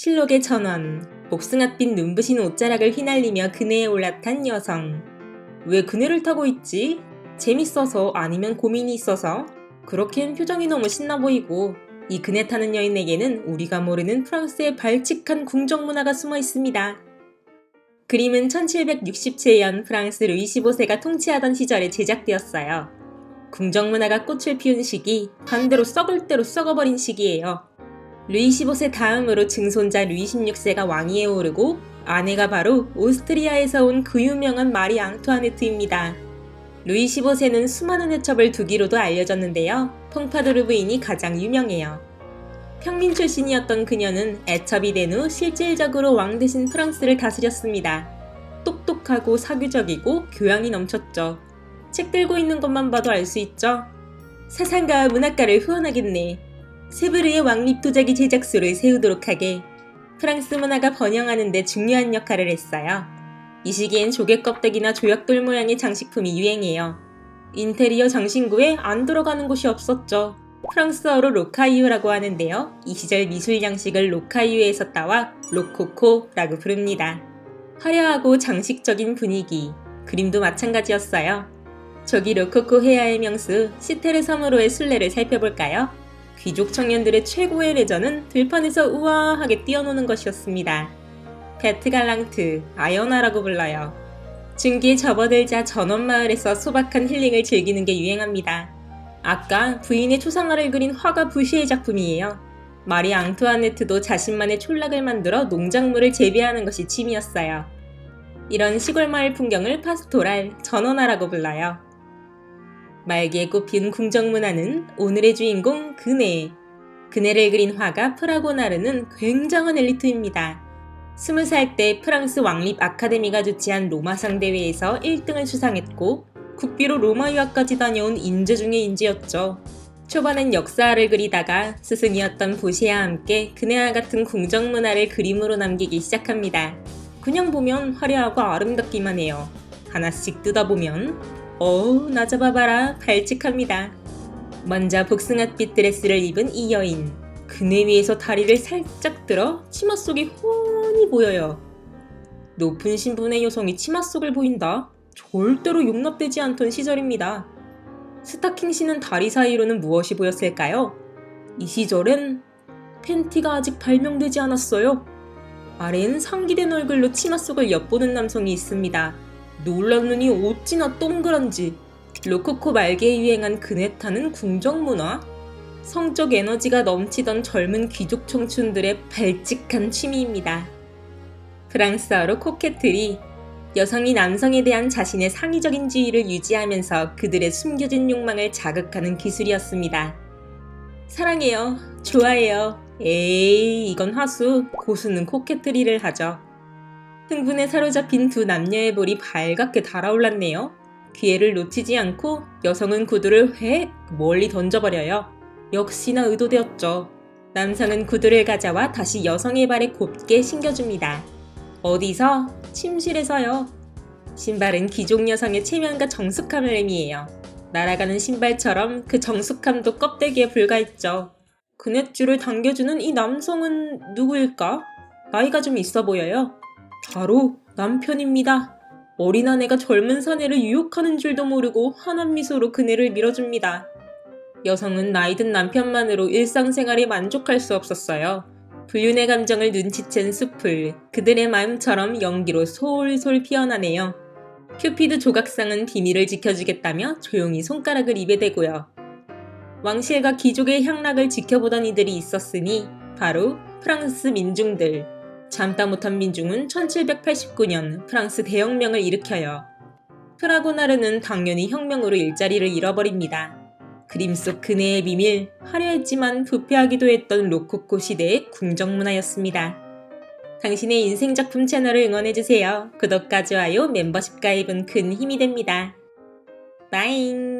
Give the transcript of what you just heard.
실록의 전원, 복숭아빛 눈부신 옷자락을 휘날리며 그네에 올라탄 여성. 왜 그네를 타고 있지? 재밌어서 아니면 고민이 있어서? 그렇기엔 표정이 너무 신나 보이고 이 그네 타는 여인에게는 우리가 모르는 프랑스의 발칙한 궁정 문화가 숨어 있습니다. 그림은 1767년 프랑스 루이 15세가 통치하던 시절에 제작되었어요. 궁정 문화가 꽃을 피운 시기, 반대로 썩을 대로 썩어버린 시기예요. 루이 15세 다음으로 증손자 루이 16세가 왕위에 오르고 아내가 바로 오스트리아에서 온 그 유명한 마리 앙투아네트입니다. 루이 15세는 수많은 해첩을 두기로도 알려졌는데요. 퐁파도르 부인이 가장 유명해요. 평민 출신이었던 그녀는 애첩이 된 후 실질적으로 왕 대신 프랑스를 다스렸습니다. 똑똑하고 사교적이고 교양이 넘쳤죠. 책 들고 있는 것만 봐도 알 수 있죠. 사상가와 문학가를 후원하겠네. 세브르의 왕립 도자기 제작소를 세우도록 하게 프랑스 문화가 번영하는 데 중요한 역할을 했어요. 이 시기엔 조개 껍데기나 조약돌 모양의 장식품이 유행해요. 인테리어 장신구에 안 들어가는 곳이 없었죠. 프랑스어로 로카이유라고 하는데요. 이 시절 미술 양식을 로카이유에서 따와 로코코라고 부릅니다. 화려하고 장식적인 분위기, 그림도 마찬가지였어요. 저기 로코코 해야의 명수 시테르 섬으로의 순례를 살펴볼까요? 귀족 청년들의 최고의 레저는 들판에서 우아하게 뛰어노는 것이었습니다. 베트 갈랑트, 아연아라고 불러요. 중기에 접어들자 전원마을에서 소박한 힐링을 즐기는 게 유행합니다. 아까 부인의 초상화를 그린 화가 부시의 작품이에요. 마리 앙투아네트도 자신만의 촌락을 만들어 농작물을 재배하는 것이 취미였어요. 이런 시골 마을 풍경을 파스토랄, 전원화라고 불러요. 말기에 꽃핀 궁정문화는 오늘의 주인공 그네. 그네를 그린 화가 프라고나르는 굉장한 엘리트입니다. 20살 때 프랑스 왕립 아카데미가 주최한 로마상 대회에서 1등을 수상했고 국비로 로마 유학까지 다녀온 인재 중의 인재였죠. 초반엔 역사를 그리다가 스승이었던 보시와 함께 그네와 같은 궁정 문화를 그림으로 남기기 시작합니다. 그냥 보면 화려하고 아름답기만 해요. 하나씩 뜯어보면 어우 나 잡아봐라 발칙합니다. 먼저 복숭아빛 드레스를 입은 이 여인. 그네 위에서 다리를 살짝 들어 치마 속이 훤히 보여요. 높은 신분의 여성이 치마 속을 보인다? 절대로 용납되지 않던 시절입니다. 스타킹 신은 다리 사이로는 무엇이 보였을까요? 이 시절엔 팬티가 아직 발명되지 않았어요. 아래엔 상기된 얼굴로 치마 속을 엿보는 남성이 있습니다. 놀랐느니 어찌나 동그란지. 로코코 말기에 유행한 그네 타는 궁정문화? 성적 에너지가 넘치던 젊은 귀족 청춘들의 발칙한 취미입니다. 프랑스어로 코케트리, 여성이 남성에 대한 자신의 상의적인 지위를 유지하면서 그들의 숨겨진 욕망을 자극하는 기술이었습니다. 사랑해요. 좋아해요. 에이, 이건 화수. 고수는 코케트리를 하죠. 흥분에 사로잡힌 두 남녀의 볼이 발갛게 달아올랐네요. 기회를 놓치지 않고 여성은 구두를 획 멀리 던져버려요. 역시나 의도되었죠. 남성은 구두를 가져와 다시 여성의 발에 곱게 신겨줍니다. 어디서? 침실에서요. 신발은 귀족 여성의 체면과 정숙함을 의미해요. 날아가는 신발처럼 그 정숙함도 껍데기에 불과했죠. 그네줄을 당겨주는 이 남성은 누구일까? 나이가 좀 있어 보여요. 바로 남편입니다. 어린 아내가 젊은 사내를 유혹하는 줄도 모르고 환한 미소로 그네를 밀어줍니다. 여성은 나이든 남편만으로 일상생활에 만족할 수 없었어요. 불륜의 감정을 눈치챈 숲을 그들의 마음처럼 연기로 솔솔 피어나네요. 큐피드 조각상은 비밀을 지켜주겠다며 조용히 손가락을 입에 대고요. 왕실과 귀족의 향락을 지켜보던 이들이 있었으니 바로 프랑스 민중들. 참다 못한 민중은 1789년 프랑스 대혁명을 일으켜요. 프라고나르는 당연히 혁명으로 일자리를 잃어버립니다. 그림 속 그네의 비밀, 화려했지만 부패하기도 했던 로코코 시대의 궁정문화였습니다. 당신의 인생작품 채널을 응원해주세요. 구독과 좋아요, 멤버십 가입은 큰 힘이 됩니다. 빠잉!